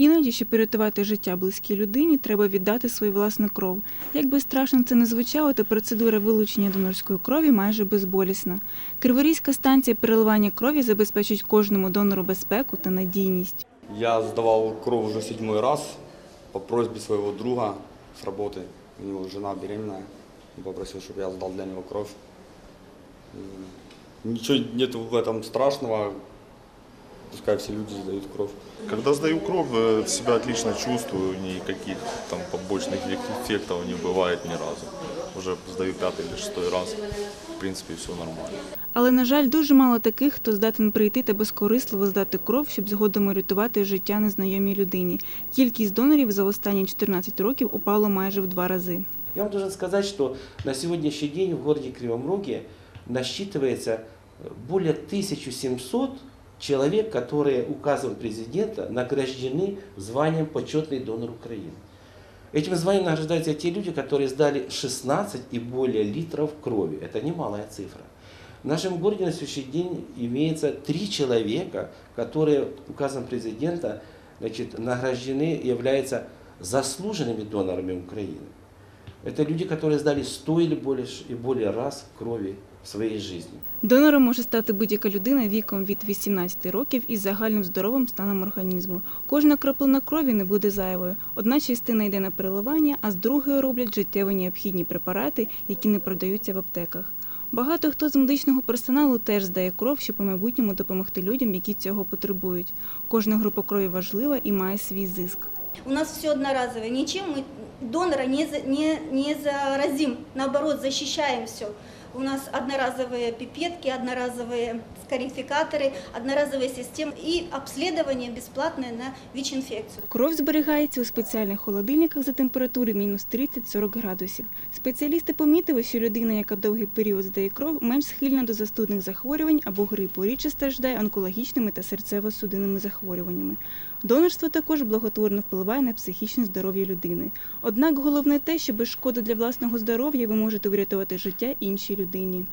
Іноді, щоб порятувати життя близькій людині, треба віддати свою власну кров. Як би страшно це не звучало, та процедура вилучення донорської крові майже безболісна. Криворізька станція переливання крові забезпечить кожному донору безпеку та надійність. Я сдавал кровь уже седьмой раз по просьбе своего друга с работы. У него жена беременная. Он попросил, чтобы я сдал для него кровь. И Ничего нет в этом страшного. Пускай все люди сдают кровь. Когда сдаю кровь, э, себя отлично чувствую, никаких там побочных эффектов не бывает ни разу. Уже сдаю пятый или шестой раз, в принципе, все нормально. Але, на жаль, дуже мало таких, хто здатен прийти та безкорисливо здати кров, щоб згодом рятувати життя незнайомій людині. Кількість донорів за останні 14 років упала майже в два рази. Я вам должен сказать, что на сегодняшний день в городе Кривом Роге насчитывается более 1700 человек, которые указом президента награждены званием почетный донор Украины. Этим званием награждаются те люди, которые сдали 16 и более литров крови. Это немалая цифра. В нашем городе на сегодняшний день имеется три человека, которые указом президента значит, награждены, являются заслуженными донорами Украины. Это люди, которые сдали 100 или более, и более раз крови в своей жизни. Донором може стати будь-яка людина віком від 18 років із загальним здоровим станом організму. Кожна краплина крові не буде зайвою. Одна частина йде на переливання, а з другої роблять життєво необхідні препарати, які не продаються в аптеках. Багато хто з медичного персоналу теж здає кров, щоб у майбутньому допомогти людям, які цього потребують. Кожна група крові важлива і має свій зиск. У нас все одноразовое. Ничем мы донора не, за- не, не заразим. Наоборот, защищаем все. У нас одноразовые пипетки, одноразовые скарификаторы, одноразовые системы и обследование бесплатное на ВИЧ-инфекцию. Кров зберігається у спеціальних холодильниках за температури мінус 30-40 градусів. Спеціалісти помітили, що людина, яка довгий період здає кров, менш схильна до застудних захворювань або грипу, рідше страждає онкологічними та серцево-судинними захворюваннями. Донорство також благотворно впливає на психічне здоров'я людини. Однак головне те, що без шкоди для власного здоров'я ви можете врятувати життя іншій людині.